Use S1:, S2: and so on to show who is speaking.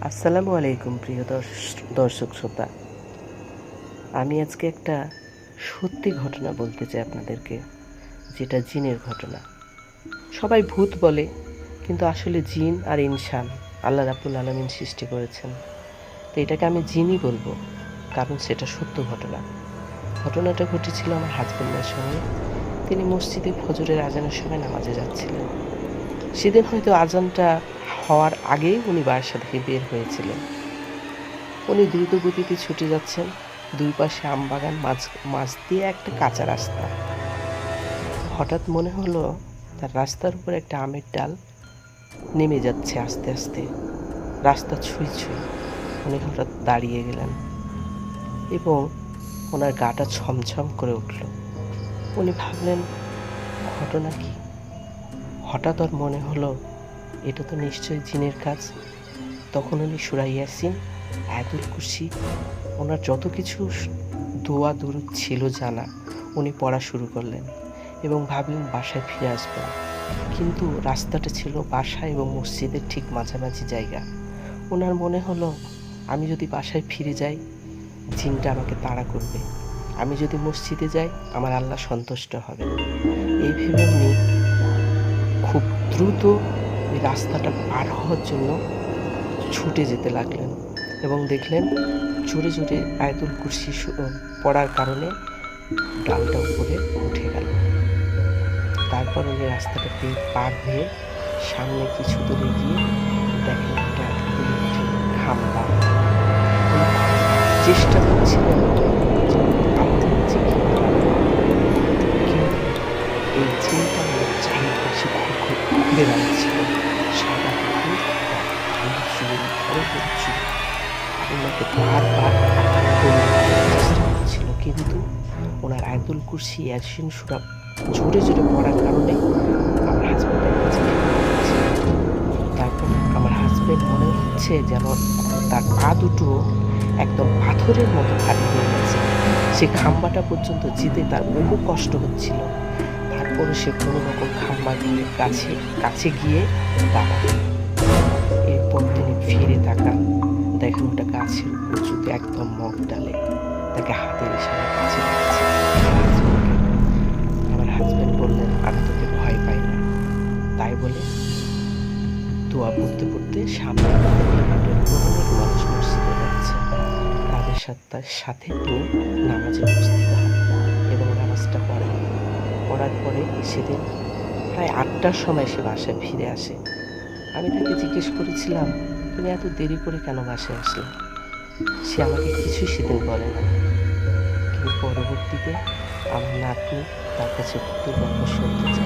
S1: আসসালামু আলাইকুম, প্রিয় দর্শ- দর্শক শ্রোতা। আমি আজকে একটা সত্যি ঘটনা বলতে চাই আপনাদেরকে, যেটা জিনের ঘটনা। সবাই ভূত বলে, কিন্তু আসলে জিন আর ইনসান আল্লাহ রাবুল আলমিন সৃষ্টি করেছেন। তো এটাকে আমি জিনই বলব, কারণ সেটা সত্য ঘটনা। ঘটনাটা ঘটেছিল আমার হাজব্যান্ডের সঙ্গে। তিনি মসজিদে ফজরের আজানের সময় নামাজে যাচ্ছিলেন। সেদিন হয়তো আজানটা হওয়ার আগেই উনি বাসা থেকে বের হয়েছিলেন। উনি দ্রুত গতিতে ছুটে যাচ্ছেন, দুই পাশে আম বাগান, মাছ মাঝ দিয়ে একটা কাঁচা রাস্তা। হঠাৎ মনে হলো তার রাস্তার উপর একটা আমের ডাল নেমে যাচ্ছে আস্তে আস্তে। রাস্তা ছুঁই ছুঁই উনি হঠাৎ দাঁড়িয়ে গেলেন এবং ওনার গাটা ছমছম করে উঠল। উনি ভাবলেন, ঘটনা কি? হঠাৎ ওর মনে হলো, এটা তো নিশ্চয়ই জিনের কাজ। তখন উনি সুরাই ইয়াসিন, আয়াতুল ওনার যত কিছু দোয়া দুরুদ ছিল জানা, উনি পড়া শুরু করলেন এবং ভাবলেন বাসায় ফিরে আসবেন কিন্তু রাস্তাটা ছিল বাসা এবং মসজিদের ঠিক মাঝামাঝি জায়গা। ওনার মনে হলো, আমি যদি বাসায় ফিরে যাই, জিনটা আমাকে তাড়া করবে। আমি যদি মসজিদে যাই, আমার আল্লাহ সন্তুষ্ট হবে। এই ভেবে উনি দ্রুত ওই রাস্তাটা পার হওয়ার জন্য ছুটে যেতে লাগলেন এবং দেখলেন জোরে জোরে আয়তুল কুরসি পড়ার কারণে ডালটা উপরে উঠে গেল। তারপর উনি রাস্তাটা পেয়ে পার হয়ে সামনে কিছু দূরে গিয়ে দেখেন একটা খাম্বা। চেষ্টা করছিলেন করার কিন্তু ওনার আয়তুল কুরসি অ্যাকশন সুরা জোরে জোরে পড়ার কারণে আমার হাজব্যান্ডের কাছে তারপর আমার হাজব্যান্ড মনে হচ্ছে যেন তার পা দুটো একদম পাথরের মতো ভারী হয়ে গেছে। সে খাম্বাটা পর্যন্ত যেতে তার বহু কষ্ট হচ্ছিল। তারপরে সে কোনো রকম খাম্বার কাছে কাছে গিয়ে দাঁড়ায় দেখেন ওটা গাছের উঁচুতে একদম মগ ডালে তাকে হাতের ইশারা কাছে আমার হাজব্যান্ড বললেন, আমি তোকে ভয় পাই না। তাই বলে দোয়া পড়তে পড়তে সামনে অনেক মানুষ মসজিদে যাচ্ছে। তাদের সাথে সাথে তিনি নামাজে উপস্থিত এবং নামাজটা পড়েন পড়ার পরে সেদিন প্রায় আটটার সময় সে বাসায় ফিরে আসে। আমি তাকে জিজ্ঞেস করেছিলাম তুমি এত দেরি করে কেন বাসে আসলে? সে আমাকে কিছুই সেদিন বলে না। কিন্তু পরবর্তীতে আমার নাতনি তার কাছে গল্প শুনতে চায়।